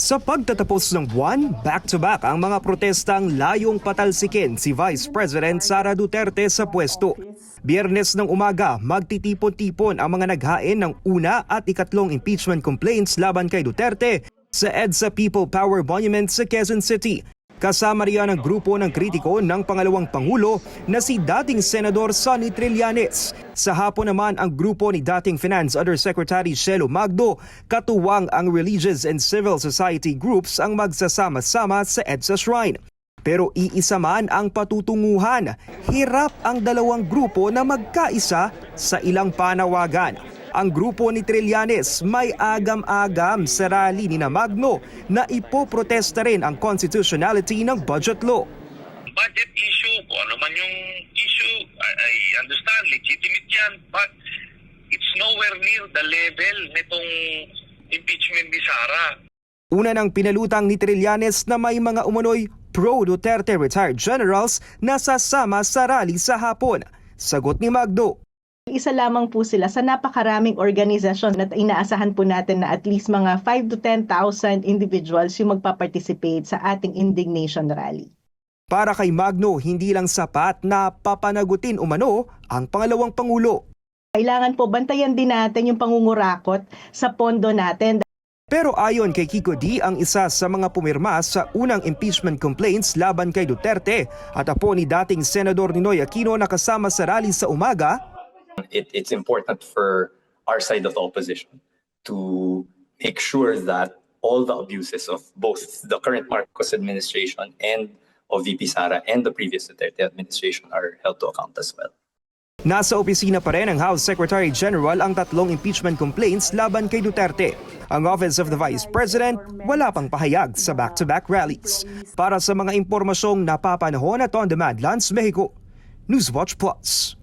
Sa pagtatapos ng buwan, back-to-back ang mga protestang layong patalsikin si Vice President Sara Duterte sa pwesto. Biyernes ng umaga, magtitipon-tipon ang mga naghain ng una at ikatlong impeachment complaints laban kay Duterte sa EDSA People Power Monument sa Quezon City. Kasama riyan ang grupo ng kritiko ng pangalawang Pangulo na si dating Senador Sonny Trillanes. Sa hapon naman ang grupo ni dating Finance Undersecretary Shelo Magdo, katuwang ang religious and civil society groups ang magsasama-sama sa EDSA Shrine. Pero iisa man ang patutunguhan, hirap ang dalawang grupo na magkaisa sa ilang panawagan. Ang grupo ni Trillanes may agam-agam sa rally ni Magno na ipoprotesta rin ang constitutionality ng budget law. budget issue, kung ano man yung issue, I, I understand, legitimate yan, but it's nowhere near the level nitong impeachment ni Sara. Una nang pinalutang ni Trillanes na may mga umunoy pro-Duterte retired generals na sasama sa rally sa hapon. Sagot ni Magdo, Isa lamang po sila sa napakaraming organisasyon at inaasahan po natin na at least mga 5 to 10,000 individuals yung magpa-participate sa ating indignation rally. Para kay Magno, hindi lang sapat na papanagutin umano ang pangalawang pangulo. Kailangan po bantayan din natin yung pangungurakot sa pondo natin. Pero ayon kay Kiko D, ang isa sa mga pumirma sa unang impeachment complaints laban kay Duterte at apo ni dating Senador Ninoy Aquino na kasama sa rally sa umaga, it, it's important for our side of the opposition to make sure that all the abuses of both the current Marcos administration and of VP Sara and the previous Duterte administration are held to account as well. Nasa opisina pa rin ng House Secretary General ang tatlong impeachment complaints laban kay Duterte. Ang Office of the Vice President wala pang pahayag sa back-to-back rallies. Para sa mga impormasyong napapanahon at on-demand Lance Mexico, Newswatch Plus.